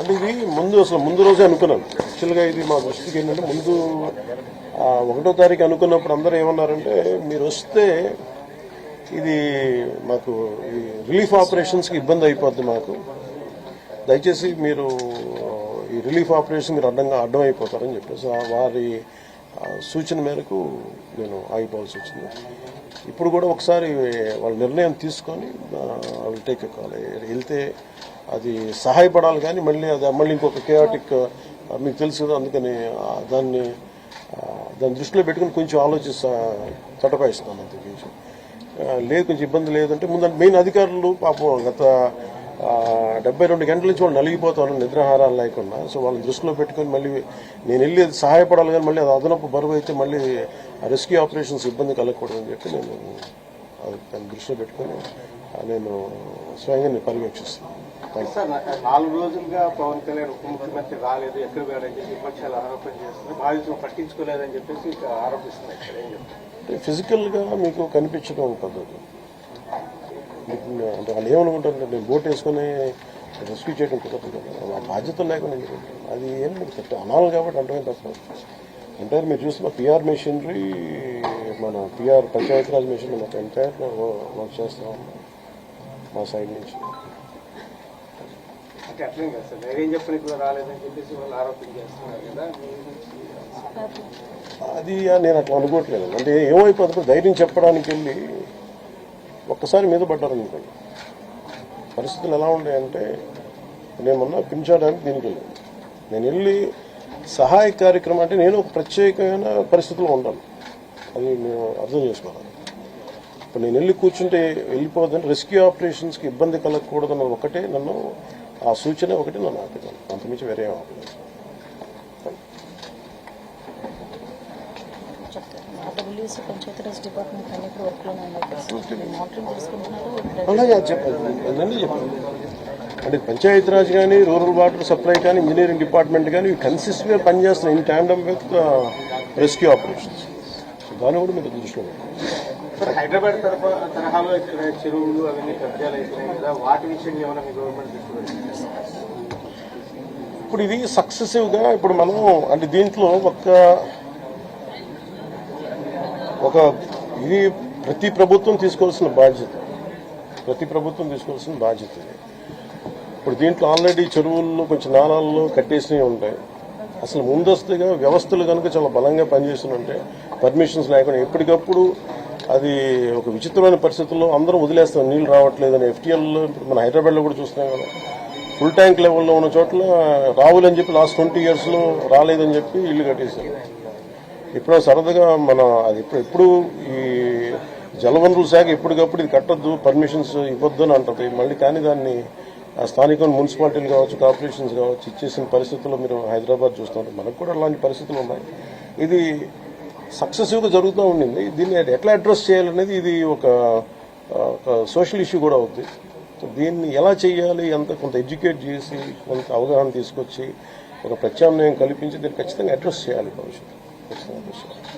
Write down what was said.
అంటే ఇది ముందు అసలు ముందు రోజే అనుకున్నాను యాక్చువల్గా ఇది మా దృష్టికి ఏంటంటే ముందు ఒకటో తారీఖు అనుకున్నప్పుడు అందరూ ఏమన్నారంటే మీరు వస్తే ఇది మాకు ఈ రిలీఫ్ ఆపరేషన్స్కి ఇబ్బంది అయిపోద్ది మాకు. దయచేసి మీరు ఈ రిలీఫ్ ఆపరేషన్ మీరు అడ్డంగా అడ్డం అయిపోతారని చెప్పేసి ఆ వారి సూచన మేరకు నేను ఆగిపోవాల్సి వచ్చింది. ఇప్పుడు కూడా ఒకసారి వాళ్ళ నిర్ణయం తీసుకొని వాళ్ళు టేక్ కాల్ వెళ్తే అది సహాయపడాలి కానీ మళ్ళీ అది మళ్ళీ ఇంకొక కేయాటిక్ మీకు తెలుసు కదా అందుకని దాన్ని దాని దాన్ని దృష్టిలో పెట్టుకుని కొంచెం ఆలోచిస్తా తటపాయిస్తున్నాను అంతే. కొంచెం లేదు కొంచెం ఇబ్బంది లేదంటే ముందు మెయిన్ అధికారులు పాపం గత డెబ్బై రెండు గంటల నుంచి వాళ్ళు నలిగిపోతారు నిద్రాహారాలు లేకుండా. సో వాళ్ళని దృష్టిలో పెట్టుకొని మళ్ళీ నేను వెళ్ళి సహాయపడాలి కానీ మళ్ళీ అది అదనపు బరువు అయితే మళ్ళీ రెస్క్యూ ఆపరేషన్స్ ఇబ్బంది కలగకూడదని చెప్పి నేను దాన్ని దృష్టిలో పెట్టుకొని నేను స్వయంగా నేను పర్యవేక్షిస్తాను నాలుగు రోజులుగా పవన్ కళ్యాణ్ ఉప ముఖ్యమంత్రి రాలేదు ఎక్కడ పోయాడని చెప్పి విపక్షాలు ఆరోపణ చేస్తున్నాయి బాధితులు పట్టించుకోలేదని చెప్పేసి అంటే ఫిజికల్గా మీకు కనిపించడం పద్ధతి. అంటే వాళ్ళు ఏమనుకుంటారు నేను బోట్ వేసుకొని రెస్క్యూ చేయడం కుదరదు ఆ బాధ్యత లేకుండా? అది ఏం మీకు తప్పు అనాలి కాబట్టి అంటే తప్ప. అంటే మీరు చూస్తున్న పిఆర్ మెషినరీ మన పిఆర్ పంచాయతీరాజ్ మెషినరీ మొత్తం ఎంటైర్ వర్క్ చేస్తాం మా సైడ్ నుంచి. అంటే అట్లేం కదా సార్. ధైర్యం చెప్పని కూడా రాలేదని చెప్పేసి వాళ్ళు ఆరోపణ చేస్తున్నారు కదా. అది. నేను అట్లా అనుకోవట్లేదు. అంటే ఏమైపోతుంది ధైర్యం చెప్పడానికి వెళ్ళి ఒక్కసారి మీద పడ్డారనుకోండి పరిస్థితులు ఎలా ఉన్నాయంటే నేను మొన్న పింఛడానికి దీనికి వెళ్ళాను. నేను వెళ్ళి సహాయ కార్యక్రమం అంటే నేను ఒక ప్రత్యేకమైన పరిస్థితుల్లో ఉండాలి అది మేము అర్థం చేసుకోవాలి. ఇప్పుడు నేను వెళ్ళి కూర్చుంటే వెళ్ళిపోదని రెస్క్యూ ఆపరేషన్స్కి ఇబ్బంది కలగకూడదన్న ఒకటే నన్ను ఆ సూచన ఒకటి నన్ను ఆపేదాను అంతమించి వేరే ఆపలేదు. డబ్ల్యూసీ పంచాయతీరాజ్ డిపార్ట్మెంట్ అన్ని వర్క్లోనే ఉన్నాయి మానిటరింగ్ చేసుకుంటున్నారు అంటే పంచాయతీరాజ్ కానీ రూరల్ వాటర్ సప్లై కానీ ఇంజనీరింగ్ డిపార్ట్మెంట్ కానీ ఇవి కన్సిస్టెంట్గా పనిచేస్తున్నాయి in tandem with rescue operations దాన్ని కూడా మీరు దృష్టిలో హైదరాబాద్ తరఫు తరహాలో ఇక్కడ చెరువులు అవన్నీ కబ్జాలు అవుతున్నాయి కదా వాటి విషయంలో ఏమైనా మీ గవర్నమెంట్ దృష్టి పెడుతుంది ఇప్పుడు ఇది సక్సెసివ్గా ఇప్పుడు మనం అంటే దీంట్లో ఒక ఒక ఇది ప్రతి ప్రభుత్వం తీసుకోవాల్సిన బాధ్యత. ప్రతి ప్రభుత్వం తీసుకోవాల్సిన బాధ్యత. ఇప్పుడు దీంట్లో ఆల్రెడీ చెరువుల్లో కొంచెం నాణాల్లో కట్టేసినవి ఉంటాయి. అసలు ముందస్తుగా వ్యవస్థలు కనుక చాలా బలంగా పనిచేస్తుంటే పర్మిషన్స్ లేకుండా ఎప్పటికప్పుడు అది ఒక విచిత్రమైన పరిస్థితుల్లో అందరూ వదిలేస్తాం నీళ్ళు రావట్లేదని ఎఫ్టీఎల్ ఇప్పుడు మన హైదరాబాద్లో కూడా చూస్తున్నాం కదా. ఫుల్ ట్యాంక్ లెవెల్లో ఉన్న చోట్ల రావులని చెప్పి లాస్ట్ ట్వంటీ ఇయర్స్లో రాలేదని చెప్పి ఇల్లు కట్టేశారు. ఎప్పుడో సరదాగా మన అది ఇప్పుడు ఎప్పుడు ఈ జలవనరుల శాఖ ఎప్పటికప్పుడు ఇది కట్టద్దు పర్మిషన్స్ ఇవ్వద్దు అని అంటది. మళ్ళీ కానీ దాన్ని ఆ స్థానిక మున్సిపాలిటీలు కావచ్చు కార్పొరేషన్స్ కావచ్చు ఇచ్చేసిన పరిస్థితుల్లో మీరు హైదరాబాద్ చూస్తున్నారు. మనకు కూడా అలాంటి పరిస్థితులు ఉన్నాయి. ఇది సక్సెసివ్గా జరుగుతూ ఉండింది. దీన్ని ఎట్లా అడ్రస్ చేయాలనేది ఇది ఒక ఒక సోషల్ ఇష్యూ కూడా అవుద్ది. సో దీన్ని ఎలా చేయాలి ఎంత కొంత ఎడ్యుకేట్ చేసి కొంత అవగాహన తీసుకొచ్చి ఒక ప్రత్యామ్నాయం కల్పించి దీన్ని ఖచ్చితంగా అడ్రస్ చేయాలి 不同的时。